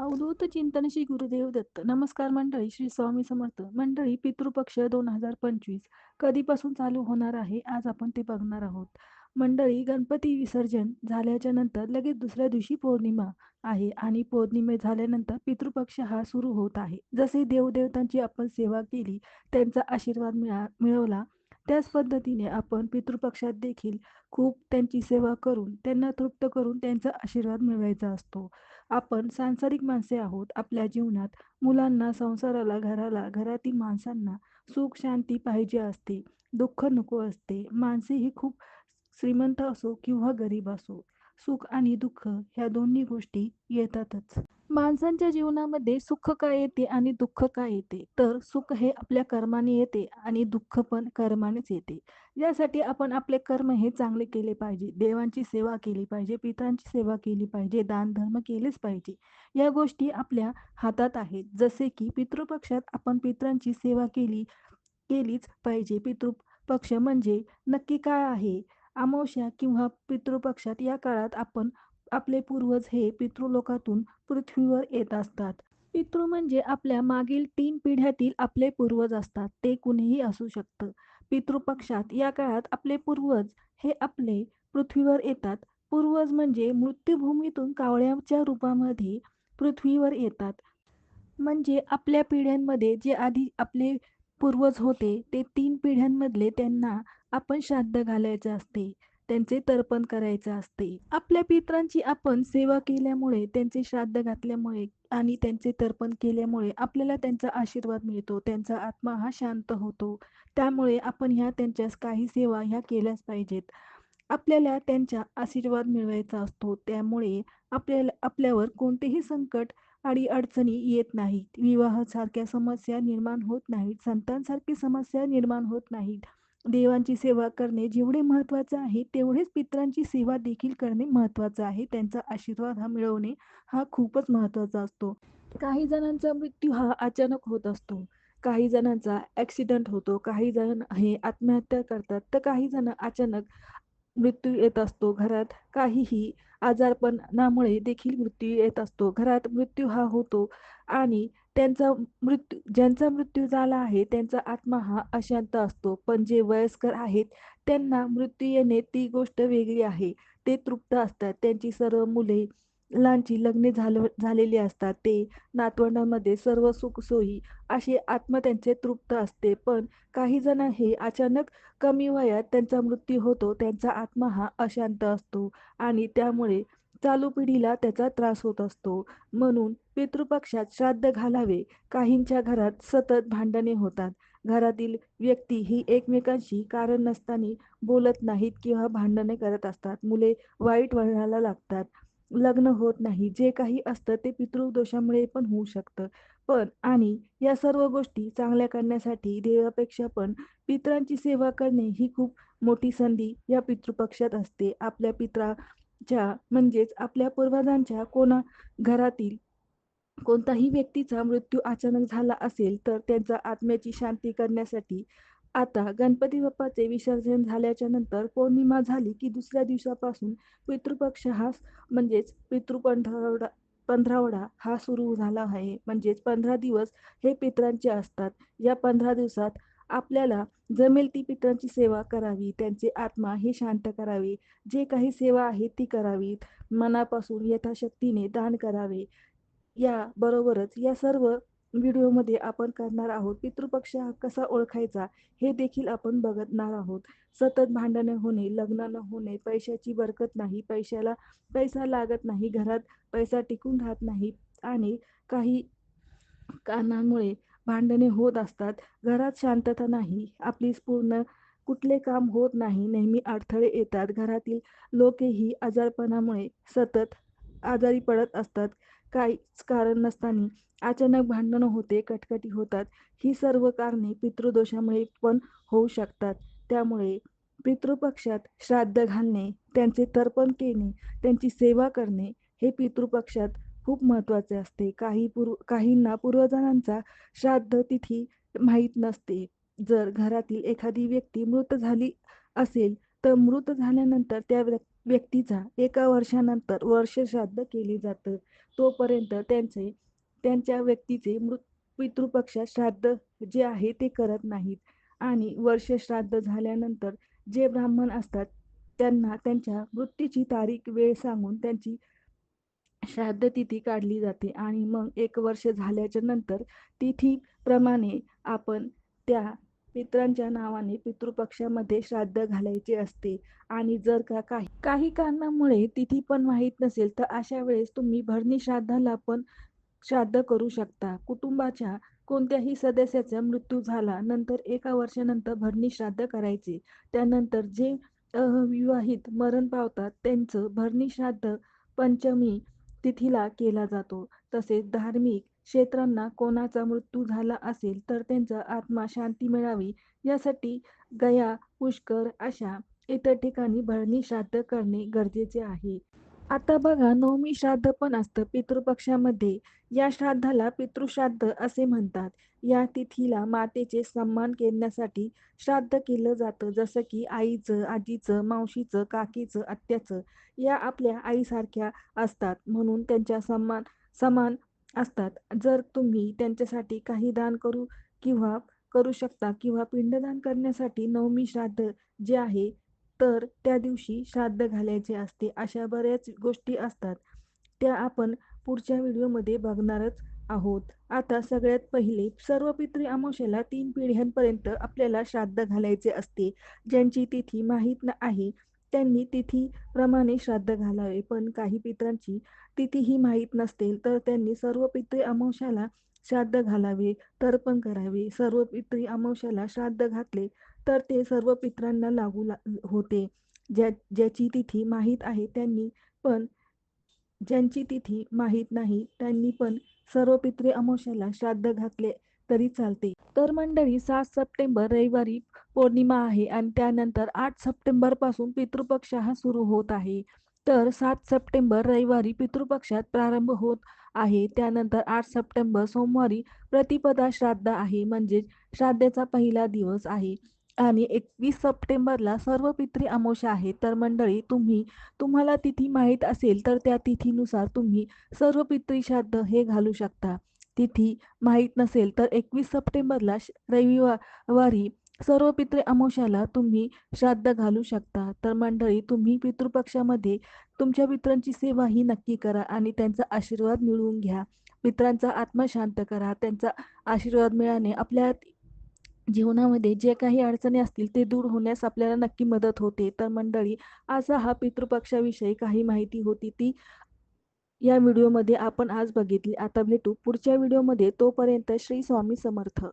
अवधूत चिंतन श्री गुरुदेव दत्त. नमस्कार मंडळी श्री स्वामी समर्थ. मंडळी पितृपक्ष दोन हजार पंचवीस कधीपासून चालू होणार आहे आज आपण ते बघणार आहोत. मंडळी गणपती विसर्जन झाल्याच्यानंतर लगेच दुसऱ्या दिवशी पौर्णिमा आहे आणि पौर्णिमे झाल्यानंतर पितृपक्ष हा सुरू होत आहे. जसे देवदेवतांची आपण सेवा केली त्यांचा आशीर्वाद मिळा मिळवला त्याच पद्धतीने आपण पितृपक्षात देखील खूप त्यांची सेवा करून त्यांना तृप्त करून त्यांचा आशीर्वाद मिळवायचा असतो. आपण सांसारिक माणसे आहोत. आपल्या जीवनात मुलांना संसाराला घराला घरातील माणसांना सुख शांती पाहिजे असते. दुःख नको असते. माणसे ही खूप श्रीमंत असो किंवा गरीब असो. सुख आणि दुःख ह्या दोन्ही गोष्टी येतातच. माणसांच्या जीवनामध्ये सुख काय येते आणि दुःख काय येते? तर सुख हे आपल्या कर्माने येते आणि दुःख पण कर्मानेच येते. यासाठी आपण आपले कर्म हे चांगले केले पाहिजे. देवांची सेवा केली पाहिजे पितरांची सेवा केली पाहिजे दान धर्म केलेच पाहिजे. या गोष्टी आपल्या हातात आहेत. जसे की पितृपक्षात आपण पितरांची सेवा केली केलीच पाहिजे. पितृपक्ष म्हणजे नक्की काय आहे? अमावस्या किंवा पितृपक्षात या काळात आपण आपले पूर्वज हे पितृलोकातून पृथ्वीवर येत असतात. पितृ म्हणजे आपल्या मागील तीन पिढ्यातील आपले पूर्वज असतात. ते कुणीही असू शकतं. पितृपक्षात या काळात आपले पूर्वज हे आपले पृथ्वीवर येतात. पूर्वज म्हणजे मृत्यूभूमीतून कावळ्याच्या रूपामध्ये पृथ्वीवर येतात. म्हणजे आपल्या पिढ्यांमध्ये जे आधी आपले पूर्वज होते ते तीन पिढ्यांमधले त्यांना आपण श्राद्ध घालायचं असते. त्यांचे तर्पण करायचे असते. आपल्या पित्रांची आपण सेवा केल्यामुळे त्यांचे श्राद्ध घातल्यामुळे आणि त्यांचे तर्पण केल्यामुळे आपल्याला त्यांचा आशीर्वाद मिळतो त्यांचा आत्मा हा शांत होतो. त्यामुळे आपण ह्या त्यांच्या काही सेवा ह्या केल्याच पाहिजेत. आपल्याला त्यांचा आशीर्वाद मिळवायचा असतो. त्यामुळे आपल्याला आपल्यावर कोणतेही संकट आणि अडचणी येत नाहीत. विवाहासारख्या समस्या निर्माण होत नाहीत. संतांसारखी समस्या निर्माण होत नाहीत. देवांची सेवा करणे जेवढे महत्त्वाचे आहे तेवढेच पित्रांची सेवा देखील करणे महत्त्वाचं आहे. त्यांचा आशीर्वाद हा मिळवणे हा खूपच महत्त्वाचा असतो. काही जणांचा मृत्यू हा अचानक होत असतो. काही जणांचा ॲक्सिडेंट होतो. काही जण हे आत्महत्या करतात. तर काही जण अचानक मृत्यू येत असतो घरात. काहीही आजारपणामुळे देखील मृत्यू येत असतो. घरात मृत्यू हा होतो आणि त्यांचा मृत्यू ज्यांचा मृत्यू झाला आहे त्यांचा आत्मा हा अशांत असतो. पण जे वयस्कर आहेत त्यांना मृत्यू येणे ती गोष्ट वेगळी आहे. ते तृप्त असतात. त्यांची सर्व मुले मुलांची लग्ने झालं झालेली असतात. ते नातवंडांमध्ये सर्व सुखसोयी असे आत्मा त्यांचे तृप्त असते. पण काही जण हे अचानक कमी वयात त्यांचा मृत्यू होतो त्यांचा आत्मा हा अशांत असतो आणि त्यामुळे चालू पिढीला त्याचा त्रास होत असतो. म्हणून पितृपक्षात श्राद्ध घालावे. काहींच्या घरात सतत भांडणे होतात. घरातील व्यक्ती ही एकमेकांशी कारण नसताना बोलत नाहीत किंवा भांडणे करत असतात. मुले वाईट वळणाला लागतात. लग्न होत नाही. जे काही असतं ते पितृदोषामुळे पण होऊ शकतं. पण आणि या सर्व गोष्टी चांगल्या करण्यासाठी देवापेक्षा पण पित्रांची सेवा करणे ही खूप मोठी संधी या पितृपक्षात असते. आपल्या पित्राच्या म्हणजेच आपल्या पूर्वजांच्या कोणा घरातील कोणताही व्यक्तीचा मृत्यू अचानक झाला असेल तर त्यांचा आत्म्याची शांती करण्यासाठी आता गणपती बाप्पाचे विसर्जन झाल्याच्यानंतर पौर्णिमा झाली की दुसऱ्या दिवसापासून पितृपक्ष हा म्हणजेच पितृ पंधरावडा हा सुरू झाला आहे. म्हणजेच पंधरा दिवस हे पित्रांचे असतात. या पंधरा दिवसात आपल्याला जमेल ती पित्रांची सेवा करावी त्यांचे आत्मा हे शांत करावी. जे काही सेवा आहे ती करावी मनापासून यथाशक्तीने दान करावे. या बरोबरच या सर्व व्हिडिओमध्ये आपण करणार आहोत पितृपक्ष हा कसा ओळखायचा हे देखील आपण बघणार आहोत. सतत भांडणे होणे लग्न न होणे पैशाची बरकत नाही पैशाला पैसा लागत नाही घरात पैसा टिकून राहत नाही आणि काही कारणांमुळे भांडणे होत असतात. घरात शांतता नाही आपली पूर्ण कुठले काम होत नाही नेहमी अडथळे येतात. घरातील लोकही आजारपणामुळे सतत आजारी पडत असतात. काहीच कारण नसताना अचानक भांडणं होते कटकटी होतात. ही सर्व कारणे पितृदोषामुळे पण होऊ शकतात. त्यामुळे पितृपक्षात श्राद्ध घालणे त्यांचे तर्पण केणे त्यांची सेवा करणे हे पितृपक्षात खूप महत्त्वाचे असते. काही पूर्व काहींना पूर्वजनांचा श्राद्ध तिथी माहीत नसते. जर घरातील एखादी व्यक्ती मृत झाली असेल तर मृत झाल्यानंतर त्या व्यक्तीचा एका वर्षानंतर वर्ष श्राद्ध केले जातं. तोपर्यंत त्यांचे त्यांच्या व्यक्तीचे मृत पितृपक्षात श्राद्ध जे आहे ते करत नाहीत. आणि वर्ष श्राद्ध झाल्यानंतर जे ब्राह्मण असतात त्यांना त्यांच्या मृत्यूची तारीख वेळ सांगून त्यांची श्राद्ध तिथी काढली जाते. आणि मग एक वर्ष झाल्याच्यानंतर तिथीप्रमाणे आपण त्या पित्रांच्या नावाने पितृपक्षामध्ये श्राद्ध घालायचे असते. आणि जर का काही काही कारणामुळे तिथी पण माहीत नसेल तर अशा वेळेस तुम्ही भरणी श्राद्धाला पण श्राद्ध करू शकता. कुटुंबाच्या कोणत्याही सदस्याचा मृत्यू झाला नंतर एका वर्षानंतर भरणी श्राद्ध करायचे. त्यानंतर जे अविवाहित मरण पावतात त्यांचं भरणी श्राद्ध पंचमी तिथीला केला जातो. तसेच धार्मिक क्षेत्रांना कोणाचा मृत्यू झाला असेल तर त्यांचा आत्मा शांती मिळावी यासाठी गया पुष्कर अशा इतर ठिकाणी भरणी श्राद्ध करणे गरजेचे आहे. आता बघा नवमी श्राद्ध पण असतं. पितृपक्षामध्ये या श्राद्धाला पितृश्राद्ध असे म्हणतात. या तिथीला मातेचे सन्मान करण्यासाठी श्राद्ध केलं जातं. जसं की आईचं आजीचं मावशीचं काकीचं आत्याचं या आपल्या आईसारख्या असतात. म्हणून त्यांच्या सन्मान समान असतात. जर तुम्ही त्यांच्यासाठी काही दान करू किंवा करू शकता किंवा पिंडदान करण्यासाठी नवमी श्राद्ध जे आहे तर त्या दिवशी श्राद्ध घालायचे असते. अशा बऱ्याच गोष्टी असतात. त्या आपण पुढच्या व्हिडिओमध्ये बघणारच आहोत. आता सगळ्यात पहिले सर्व पितृ अमावस्येला तीन पिढ्यांपर्यंत आपल्याला श्राद्ध घालायचे असते. ज्यांची तिथी माहीत न आहे त्यांनी तिथीप्रमाणे श्राद्ध घालावे. पण काही पित्रांची तिथीही माहीत नसतील तर त्यांनी सर्व पितृ अमावश्याला श्राद्ध घालावे तर्पण करावे. सर्व पितृ अमावश्याला श्राद्ध घातले तर ते सर्व पित्रांना लागू ला होते. ज्या ज्याची तिथी माहीत आहे त्यांनी पण ज्यांची तिथी माहीत नाही त्यांनी पण सर्व पितृ अमावश्याला श्राद्ध घातले. तरी चालते. तर मंडळी सात सप्टेंबर रविवारी पौर्णिमा आहे आणि त्यानंतर आठ सप्टेंबरपासून पितृपक्ष हा सुरू होत आहे. तर सात सप्टेंबर रविवारी पितृपक्षात प्रारंभ होत आहे. त्यानंतर आठ सप्टेंबर सोमवारी प्रतिपदा श्राद्ध आहे म्हणजे श्राद्धाचा पहिला दिवस आहे. आणि एकवीस सप्टेंबरला सर्व पितृ अमावस्या आहे तर मंडळी तुम्ही तुम्हाला तिथी माहीत असेल तर त्या तिथीनुसार तुम्ही सर्व पितृ श्राद्ध हे घालू शकता. तिथी माहीत नसेल तर एकवीस सप्टेंबरला रविवारी सर्व पितृ अमोशाला तुम्ही श्राद्ध घालू शकता. तर मंडळी तुम्ही पितृपक्षामध्ये तुमच्या पित्रांची सेवा ही नक्की करा आणि त्यांचा आशीर्वाद मिळवून घ्या. पित्रांचा आत्मा शांत करा. त्यांचा आशीर्वाद मिळाने आपल्या जीवनामध्ये जे काही अडचणी असतील ते दूर होण्यास आपल्याला नक्की मदत होते. तर मंडळी असा हा पितृपक्षाविषयी काही माहिती होती ती या व्हिडिओमध्ये आपण आज बघितली आता भेटू पुढच्या व्हिडिओमध्ये तोपर्यंत श्री स्वामी समर्थ.